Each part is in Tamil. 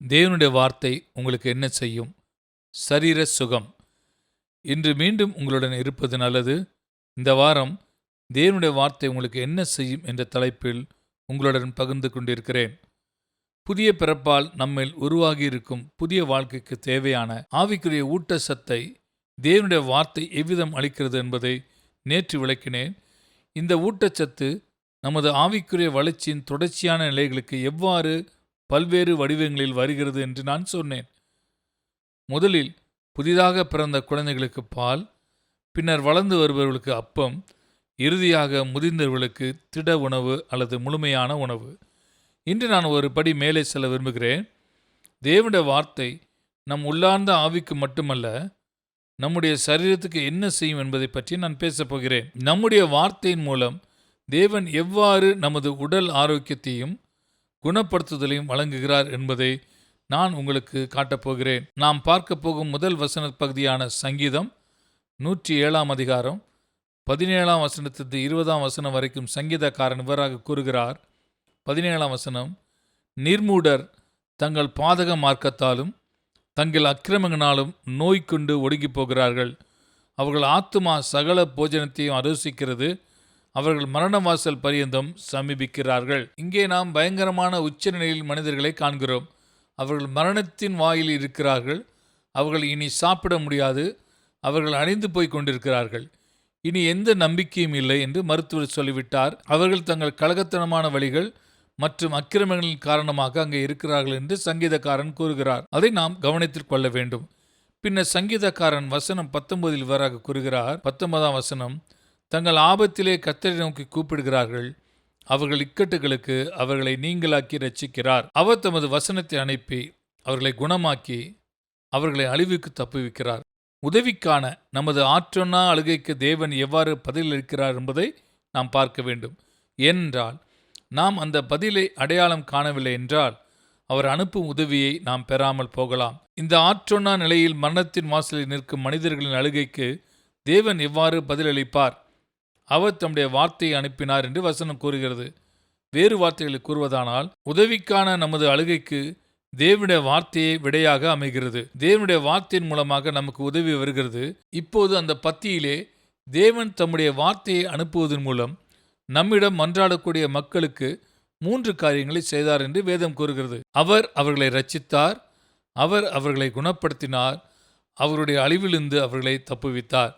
தேவனுடைய வார்த்தை உங்களுக்கு என்ன செய்யும்? சரீர சுகம். இன்று மீண்டும் உங்களுடன் இருப்பது நல்லது. இந்த வாரம் தேவனுடைய வார்த்தை உங்களுக்கு என்ன செய்யும் என்ற தலைப்பில் உங்களுடன் பகிர்ந்து கொண்டிருக்கிறேன். புதிய பிறப்பால் நம்மில் உருவாகியிருக்கும் புதிய வாழ்க்கைக்கு தேவையான ஆவிக்குரிய ஊட்டச்சத்தை தேவனுடைய வார்த்தை எவ்விதம் அளிக்கிறது என்பதை நேற்று விளக்கினேன். இந்த ஊட்டச்சத்து நமது ஆவிக்குரிய வளர்ச்சியின் தொடர்ச்சியான நிலைகளுக்கு எவ்வாறு பல்வேறு வடிவங்களில் வருகிறது என்று நான் சொன்னேன். முதலில் புதிதாக பிறந்த குழந்தைகளுக்கு பால் பின்னர் வளர்ந்து வருபவர்களுக்கு அப்பம் இறுதியாக முதிர்ந்தவர்களுக்கு திட உணவு அல்லது முழுமையான உணவு. இன்று நான் ஒரு படி மேலே செல்ல விரும்புகிறேன். தேவனுடைய வார்த்தை நம் உள்ளார்ந்த ஆவிக்கு மட்டுமல்ல நம்முடைய சரீரத்துக்கு என்ன செய்யும் என்பதை பற்றி நான் பேசப் போகிறேன். நம்முடைய வார்த்தையின் மூலம் தேவன் எவ்வாறு நமது உடல் ஆரோக்கியத்தையும் குணப்படுத்துதலையும் வழங்குகிறார் என்பதை நான் உங்களுக்கு காட்டப்போகிறேன். நாம் பார்க்க போகும் முதல் வசன பகுதியான சங்கீதம் நூற்றி ஏழாம் அதிகாரம் பதினேழாம் வசனத்திற்கு இருபதாம் வசனம் வரைக்கும் சங்கீதக்காரன் இவராக கூறுகிறார். பதினேழாம் வசனம் நிர்மூடர் தங்கள் பாதக மார்க்கத்தாலும் தங்கள் அக்கிரமங்களாலும் நோய் கொண்டு ஒடுங்கி போகிறார்கள். அவர்கள் ஆத்துமா சகல போஜனத்தையும் அரோசிக்கிறது அவர்கள் மரண வாசல் பரியந்தம் சமீபிக்கிறார்கள். இங்கே நாம் பயங்கரமான உச்சநிலையில் மனிதர்களை காண்கிறோம். அவர்கள் மரணத்தின் வாயில் இருக்கிறார்கள். அவர்கள் இனி சாப்பிட முடியாது. அவர்கள் அழிந்து போய் கொண்டிருக்கிறார்கள். இனி எந்த நம்பிக்கையும் இல்லை என்று மருத்துவர் சொல்லிவிட்டார். அவர்கள் தங்கள் கழகத்தனமான வழிகள் மற்றும் அக்கிரமங்களின் காரணமாக அங்கே இருக்கிறார்கள் என்று சங்கீதக்காரன் கூறுகிறார். அதை நாம் கவனத்தில் கொள்ள வேண்டும். பின்னர் சங்கீதக்காரன் வசனம் பத்தொன்பதில் இவ்வாறாக கூறுகிறார். பத்தொன்பதாம் வசனம் தங்கள் ஆபத்திலே கத்தரை நோக்கி கூப்பிடுகிறார்கள். அவர்கள் இக்கட்டுகளுக்கு அவர்களை நீங்களாக்கி ரட்சிக்கிறார் அவர் தமது வசனத்தை அனுப்பி அவர்களை குணமாக்கி அவர்களை அழிவுக்கு தப்புவிக்கிறார். உதவிக்கான நமது ஆற்றொன்னா அழுகைக்கு தேவன் எவ்வாறு பதிலளிக்கிறார் என்பதை நாம் பார்க்க வேண்டும். ஏனென்றால் நாம் அந்த பதிலை அடையாளம் காணவில்லை என்றால் அவர் அனுப்பும் உதவியை நாம் பெறாமல் போகலாம். இந்த ஆற்றொன்னா நிலையில் மரணத்தின் வாசலில் நிற்கும் மனிதர்களின் அழுகைக்கு தேவன் எவ்வாறு பதிலளிப்பார்? அவர் தம்முடைய வார்த்தையை அனுப்பினார் என்று வசனம் கூறுகிறது. வேறு வார்த்தைகளை கூறுவதானால் உதவிக்கான நமது அழுகைக்கு தேவனுடைய வார்த்தையை விடையாக அமைகிறது. தேவனுடைய வார்த்தையின் மூலமாக நமக்கு உதவி வருகிறது. இப்போது அந்த பத்தியிலே தேவன் தம்முடைய வார்த்தையை அனுப்புவதன் மூலம் நம்மிடம் மன்றாடக்கூடிய மக்களுக்கு மூன்று காரியங்களை செய்தார் என்று வேதம் கூறுகிறது. அவர் அவர்களை ரச்சித்தார் அவர் அவர்களை குணப்படுத்தினார் அவருடைய அழிவிலிருந்து அவர்களை தப்புவித்தார்.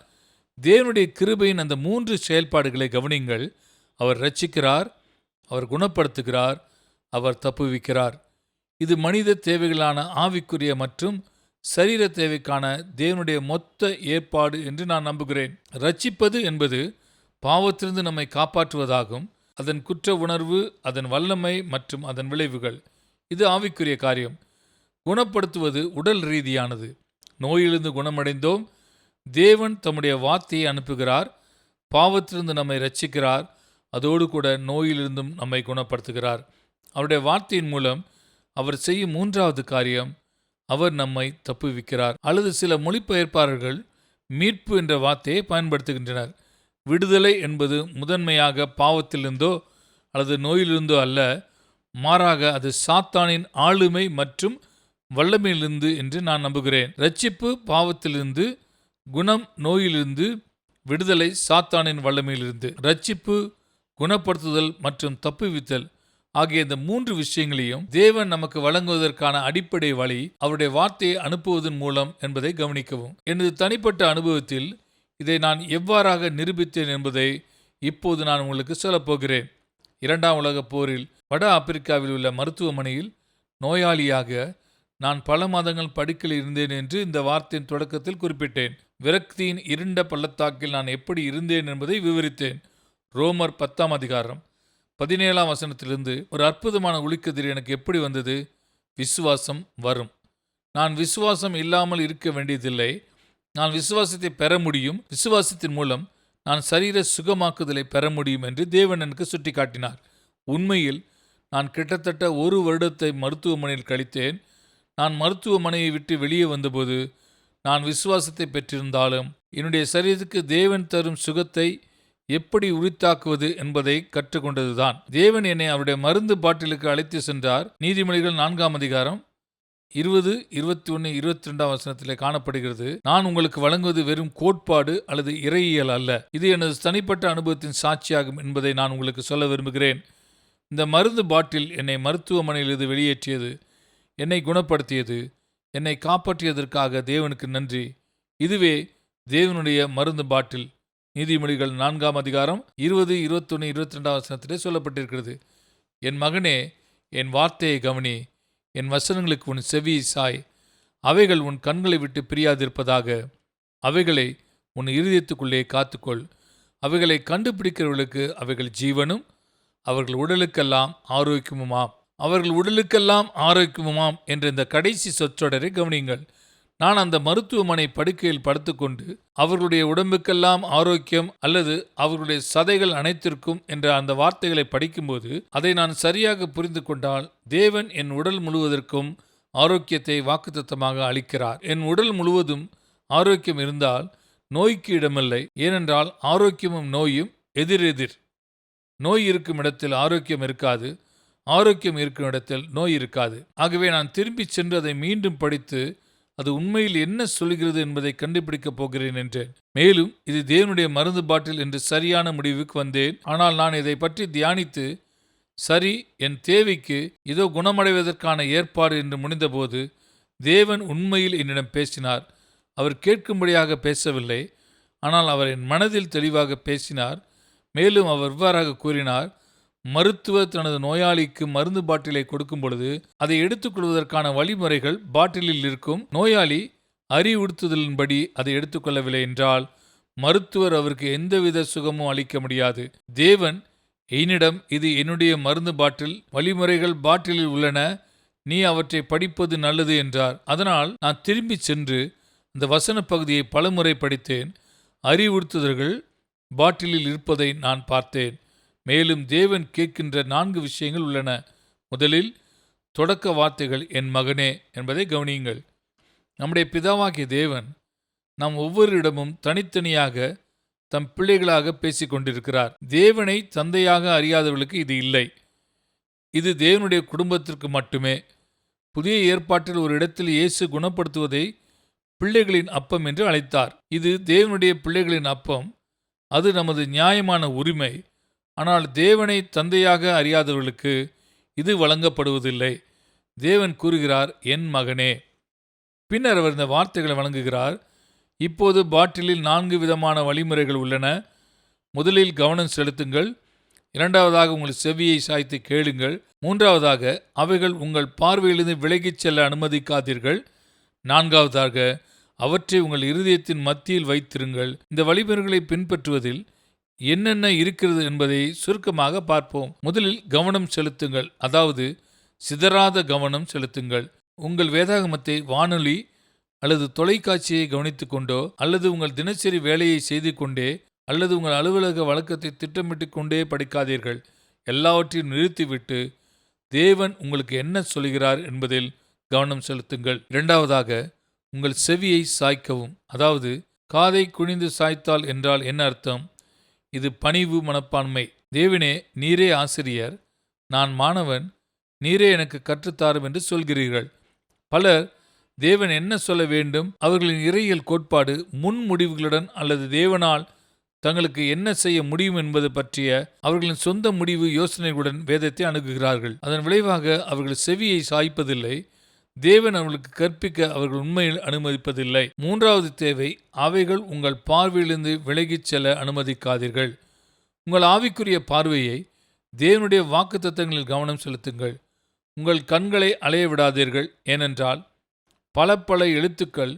தேவனுடைய கிருபையின் அந்த மூன்று செயல்பாடுகளை கவனிங்கள் அவர் ரட்சிக்கிறார் அவர் குணப்படுத்துகிறார் அவர் தப்புவிக்கிறார் இது மனித தேவைகளான ஆவிக்குரிய மற்றும் சரீர தேவைக்கான தேவனுடைய மொத்த ஏற்பாடு என்று நான் நம்புகிறேன். ரட்சிப்பது என்பது பாவத்திலிருந்து நம்மை காப்பாற்றுவதாகும். அதன் குற்ற உணர்வு அதன் வல்லமை மற்றும் அதன் விளைவுகள். இது ஆவிக்குரிய காரியம். குணப்படுத்துவது உடல் ரீதியானது. நோயிலிருந்து குணமடைந்தோம் தேவன் தம்முடைய வார்த்தையை அனுப்புகிறார். பாவத்திலிருந்து நம்மை ரட்சிக்கிறார் அதோடு கூட நோயிலிருந்தும் நம்மை குணப்படுத்துகிறார். அவருடைய வார்த்தையின் மூலம் அவர் செய்யும் மூன்றாவது காரியம் அவர் நம்மை தப்புவிக்கிறார். அல்லது சில மொழிபெயர்ப்பாளர்கள் மீட்பு என்ற வார்த்தையை பயன்படுத்துகின்றனர். விடுதலை என்பது முதன்மையாக பாவத்திலிருந்தோ அல்லது நோயிலிருந்தோ அல்ல மாறாக அது சாத்தானின் ஆளுமை மற்றும் வல்லமையிலிருந்து என்று நான் நம்புகிறேன். ரட்சிப்பு பாவத்திலிருந்து குணம் நோயிலிருந்து விடுதலை சாத்தானின் வல்லமையிலிருந்து ரட்சிப்பு குணப்படுத்துதல் மற்றும் தப்புவித்தல் ஆகிய இந்த மூன்று விஷயங்களையும் தேவன் நமக்கு வழங்குவதற்கான அடிப்படை வழி அவருடைய வார்த்தையை அனுப்புவதன் மூலம் என்பதை கவனிக்கவும். எனது தனிப்பட்ட அனுபவத்தில் இதை நான் எவ்வாறாக நிரூபித்தேன் என்பதை இப்போது நான் உங்களுக்கு சொல்லப்போகிறேன். இரண்டாம் உலகப் போரில் வட ஆப்பிரிக்காவில் உள்ள மருத்துவமனையில் நோயாளியாக நான் பல மாதங்கள் படுக்கையில் இருந்தேன் என்று இந்த வார்த்தையின் தொடக்கத்தில் குறிப்பிட்டேன். விரக்தியின் இருண்ட பள்ளத்தாக்கில் நான் எப்படி இருந்தேன் என்பதை விவரித்தேன். ரோமர் பத்தாம் அதிகாரம் பதினேழாம் வசனத்திலிருந்து ஒரு அற்புதமான ஒளிக்கதிர் எனக்கு எப்படி வந்தது? விசுவாசம் வரும். நான் விசுவாசம் இல்லாமல் இருக்க வேண்டியதில்லை. நான் விசுவாசத்தை பெற முடியும். விசுவாசத்தின் மூலம் நான் சரீர சுகமாக்குதலை பெற முடியும் என்று தேவன் எனக்கு சுட்டிக்காட்டினார். உண்மையில் நான் கிட்டத்தட்ட ஒரு வருடத்தை மருத்துவமனையில் கழித்தேன். நான் மருத்துவமனையை விட்டு வெளியே வந்தபோது நான் விசுவாசத்தை பெற்றிருந்தாலும் என்னுடைய சரீரத்துக்கு தேவன் தரும் சுகத்தை எப்படி உரித்தாக்குவது என்பதை கற்றுக்கொண்டதுதான். தேவன் என்னை அவருடைய மருந்து பாட்டிலுக்கு அழைத்து சென்றார். நீதிமொழிகள் நான்காம் அதிகாரம் இருபது இருபத்தி ஒன்று இருபத்தி ரெண்டாம் வசனத்தில் காணப்படுகிறது. நான் உங்களுக்கு வழங்குவது வெறும் கோட்பாடு அல்லது இறையியல் அல்ல. இது எனது தனிப்பட்ட அனுபவத்தின் சாட்சியாகும் என்பதை நான் உங்களுக்கு சொல்ல விரும்புகிறேன். இந்த மருந்து பாட்டில் என்னை மருத்துவமனையிலிருந்து வெளியேற்றியது. என்னை குணப்படுத்தியது. என்னை காப்பாற்றியதற்காக தேவனுக்கு நன்றி. இதுவே தேவனுடைய மருந்து பாட்டில். நீதிமொழிகள் நான்காம் அதிகாரம் இருபது இருபத்தொன்று இருபத்தி ரெண்டாம் வசனத்திலே சொல்லப்பட்டிருக்கிறது. என் மகனே என் வார்த்தையை கவனி. என் வசனங்களுக்கு உன் செவி சாய். அவைகள் உன் கண்களை விட்டு பிரியாதிருப்பதாக. அவைகளை உன் இருதயத்துக்குள்ளே காத்துக்கொள். அவைகளை கண்டுபிடிக்கிறவர்களுக்கு அவைகள் ஜீவனும் அவர்கள் உடலுக்கெல்லாம் ஆரோக்கியமுமாம். அவர்கள் உடலுக்கெல்லாம் ஆரோக்கியமுமாம் என்ற இந்த கடைசி சொற்றொடரை கவனியுங்கள். நான் அந்த மருத்துவமனை படுக்கையில் படுத்துக்கொண்டு அவர்களுடைய உடம்புக்கெல்லாம் ஆரோக்கியம் அல்லது அவர்களுடைய சதைகள் அனைத்திற்கும் என்ற அந்த வார்த்தைகளை படிக்கும்போது அதை நான் சரியாக புரிந்து கொண்டால் தேவன் என் உடல் முழுவதற்கும் ஆரோக்கியத்தை வாக்குத்தத்தமாக அளிக்கிறார். என் உடல் முழுவதும் ஆரோக்கியம் இருந்தால் நோய்க்கு இடமில்லை. ஏனென்றால் ஆரோக்கியமும் நோயும் எதிரெதிர். நோய் இருக்கும் இடத்தில் ஆரோக்கியம் இருக்காது. ஆரோக்கியம் இருக்கும் இடத்தில் நோய் இருக்காது. ஆகவே நான் திரும்பிச் சென்று அதை மீண்டும் படித்து அது உண்மையில் என்ன சொல்கிறது என்பதை கண்டுபிடிக்கப் போகிறேன் என்றேன். மேலும் இது தேவனுடைய மருந்து பாட்டில் என்று சரியான முடிவுக்கு வந்தேன். ஆனால் நான் இதை பற்றி தியானித்து சரி என் தேவைக்கு இதோ குணமடைவதற்கான ஏற்பாடு என்று முடிந்தபோது தேவன் உண்மையில் என்னிடம் பேசினார். அவர் கேட்கும்படியாக பேசவில்லை. ஆனால் அவர் என் மனதில் தெளிவாக பேசினார். மேலும் அவர் இவ்வாறாக கூறினார் மருத்துவர் தனது நோயாளிக்கு மருந்து பாட்டிலை கொடுக்கும் பொழுது அதை எடுத்துக்கொள்வதற்கான வழிமுறைகள் பாட்டிலில் இருக்கும். நோயாளி அறிவுறுத்துதலின்படி அதை எடுத்துக்கொள்ளவில்லை என்றால் மருத்துவர் அவருக்கு எந்தவித சுகமும் அளிக்க முடியாது. தேவன் என்னிடம் இது என்னுடைய மருந்து பாட்டில் வழிமுறைகள் பாட்டிலில் உள்ளன. நீ அவற்றை படிப்பது நல்லது என்றார். அதனால் நான் திரும்பி சென்று இந்த வசன பகுதியை பலமுறை படித்தேன். அறிவுறுத்துதல்கள் பாட்டிலில் இருப்பதை நான் பார்த்தேன். மேலும் தேவன் கேட்கின்ற நான்கு விஷயங்கள் உள்ளன. முதலில் தொடக்க வார்த்தைகள் என் மகனே என்பதை கவனியுங்கள். நம்முடைய பிதாவாகிய தேவன் நாம் ஒவ்வொரு இடமும் தனித்தனியாக தம் பிள்ளைகளாக பேசிக் கொண்டிருக்கிறார் தேவனை தந்தையாக அறியாதவர்களுக்கு இது இல்லை. இது தேவனுடைய குடும்பத்திற்கு மட்டுமே. புதிய ஏற்பாட்டில் ஒரு இடத்தில் இயேசு குணப்படுத்துவதை பிள்ளைகளின் அப்பம் என்று அழைத்தார். இது தேவனுடைய பிள்ளைகளின் அப்பம். அது நமது நியாயமான உரிமை. ஆனால் தேவனை தந்தையாக அறியாதவர்களுக்கு இது வழங்கப்படுவதில்லை. தேவன் கூறுகிறார் என் மகனே. பின்னர் அவர் இந்த வார்த்தைகளை வழங்குகிறார் இப்போது பாட்டிலில் நான்கு விதமான வழிமுறைகள் உள்ளன. முதலில் கவனம் செலுத்துங்கள். இரண்டாவதாக உங்கள் செவியை சாய்த்து கேளுங்கள். மூன்றாவதாக அவைகள் உங்கள் பார்வையிலிருந்து விலகிச் செல்ல அனுமதிக்காதீர்கள். நான்காவதாக அவற்றை உங்கள் இருதயத்தின் மத்தியில் வைத்திருங்கள். இந்த வழிமுறைகளை பின்பற்றுவதில் என்னென்ன இருக்கிறது என்பதை சுருக்கமாக பார்ப்போம். முதலில் கவனம் செலுத்துங்கள். அதாவது சிதறாத கவனம் செலுத்துங்கள். உங்கள் வேதாகமத்தை வானொலி அல்லது தொலைக்காட்சியை கவனித்து கொண்டோ அல்லது உங்கள் தினசரி வேலையை செய்து கொண்டே அல்லது உங்கள் அலுவலக வழக்கத்தை திட்டமிட்டு கொண்டே படிக்காதீர்கள். எல்லாவற்றையும் நிறுத்திவிட்டு தேவன் உங்களுக்கு என்ன சொல்கிறார் என்பதில் கவனம் செலுத்துங்கள். இரண்டாவதாக உங்கள் செவியை சாய்க்கவும். அதாவது காதை குனிந்து சாய்த்தால் என்றால் என்ன அர்த்தம்? இது பணிவு மனப்பான்மை. தேவனே நீரே ஆசிரியர். நான் மாணவன். நீரே எனக்கு கற்றுத்தாரும் என்று சொல்கிறீர்கள். பலர் தேவன் என்ன சொல்ல வேண்டும்? அவர்களின் இறையியல் கோட்பாடு முன்முடிவுகளுடன் அல்லது தேவனால் தங்களுக்கு என்ன செய்ய முடியும் என்பது பற்றிய அவர்களின் சொந்த முடிவு யோசனைகளுடன் வேதத்தை அணுகுகிறார்கள். அதன் விளைவாக அவர்கள் செவியை சாய்ப்பதில்லை. தேவன் அவர்களுக்கு கற்பிக்க அவர்கள் உண்மையில் அனுமதிப்பதில்லை. மூன்றாவது தேவை அவைகள் உங்கள் பார்வையிலிருந்து விலகிச் செல்ல அனுமதிக்காதீர்கள். உங்கள் ஆவிக்குரிய பார்வையை தேவனுடைய வாக்குத்தத்தங்களில் கவனம் செலுத்துங்கள். உங்கள் கண்களை அலைய விடாதீர்கள். ஏனென்றால் பல பல எழுத்துக்கள்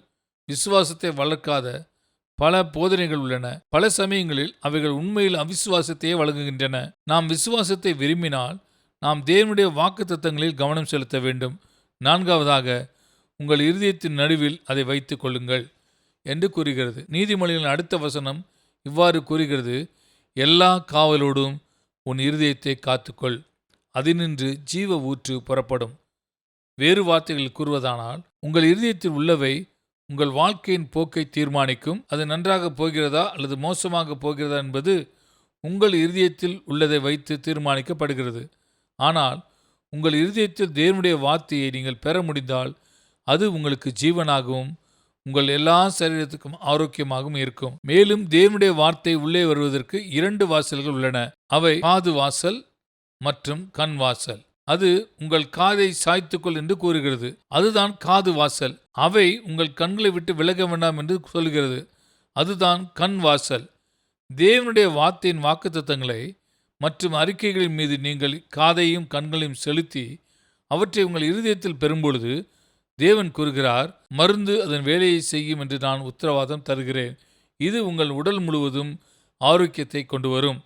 விசுவாசத்தை வளர்க்காத பல போதனைகள் உள்ளன. பல சமயங்களில் அவைகள் உண்மையில் அவிசுவாசத்தையே வழங்குகின்றன. நாம் விசுவாசத்தை விரும்பினால் நாம் தேவனுடைய வாக்குத்தத்தங்களில் கவனம் செலுத்த வேண்டும். நான்காவதாக உங்கள் இருதயத்தின் நடுவில் அதை வைத்து கொள்ளுங்கள் என்று கூறுகிறது. நீதிமொழிகளின் அடுத்த வசனம் இவ்வாறு கூறுகிறது எல்லா காவலோடும் உன் இருதயத்தை காத்துக்கொள் அதினின்று ஜீவ ஊற்று புறப்படும். வேறு வார்த்தைகளில் கூறுவதானால் உங்கள் இருதயத்தில் உள்ளவை உங்கள் வாழ்க்கையின் போக்கை தீர்மானிக்கும். அது நன்றாக போகிறதா அல்லது மோசமாக போகிறதா என்பது உங்கள் இருதயத்தில் உள்ளதை வைத்து தீர்மானிக்கப்படுகிறது. ஆனால் உங்கள் இருதயத்தில் தேவனுடைய வார்த்தையை நீங்கள் பெற முடிந்தால் அது உங்களுக்கு ஜீவனாகவும் உங்கள் எல்லா சரீரத்துக்கும் ஆரோக்கியமாகவும் இருக்கும். மேலும் தேவனுடைய வார்த்தை உள்ளே வருவதற்கு இரண்டு வாசல்கள் உள்ளன. அவை காது வாசல் மற்றும் கண் வாசல். அது உங்கள் காதை சாய்த்துக்கொள் என்று கூறுகிறது. அதுதான் காது வாசல். அவை உங்கள் கண்களை விட்டு விலக வேண்டாம் என்று சொல்கிறது. அதுதான் கண் வாசல். தேவனுடைய வார்த்தையின் வாக்குத்தத்தங்களை மற்றும் அறிக்கைகளின் மீது நீங்கள் காதையும் கண்களையும் செலுத்தி அவற்றை உங்கள் இருதயத்தில் பெறும்பொழுது தேவன் கூறுகிறார் மருந்து அதன் வேலையை செய்யும் என்று நான் உத்தரவாதம் தருகிறேன். இது உங்கள் உடல் முழுவதும் ஆரோக்கியத்தை கொண்டு வரும்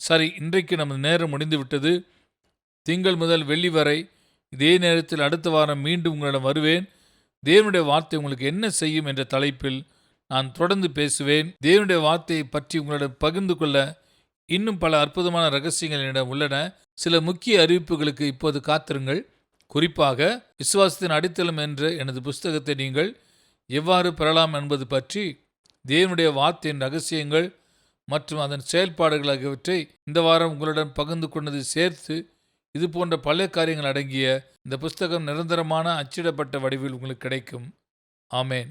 சரி இன்றைக்கு நமது நேரம் முடிந்துவிட்டது. திங்கள் முதல் வெள்ளி வரை இதே நேரத்தில் அடுத்த வாரம் மீண்டும் உங்களிடம் வருவேன். தேவனுடைய வார்த்தை உங்களுக்கு என்ன செய்யும் என்ற தலைப்பில் நான் தொடர்ந்து பேசுவேன். தேவனுடைய வார்த்தையை பற்றி உங்களிடம் பகிர்ந்து கொள்ள இன்னும் பல அற்புதமான ரகசியங்கள் என்னிடம் உள்ளன. சில முக்கிய அறிவிப்புகளுக்கு இப்போது காத்திருங்கள். குறிப்பாக விசுவாசத்தின் அடித்தளம் என்ற எனது புஸ்தகத்தை நீங்கள் எவ்வாறு பெறலாம் என்பது பற்றி தேவனுடைய வார்த்தையின் ரகசியங்கள் மற்றும் அதன் செயல்பாடுகள் ஆகியவற்றை இந்த வாரம் உங்களுடன் பகிர்ந்து கொண்டது சேர்த்து இது போன்ற பல காரியங்கள் அடங்கிய இந்த புஸ்தகம் நிரந்தரமான அச்சிடப்பட்ட வடிவில் உங்களுக்கு கிடைக்கும். ஆமேன்.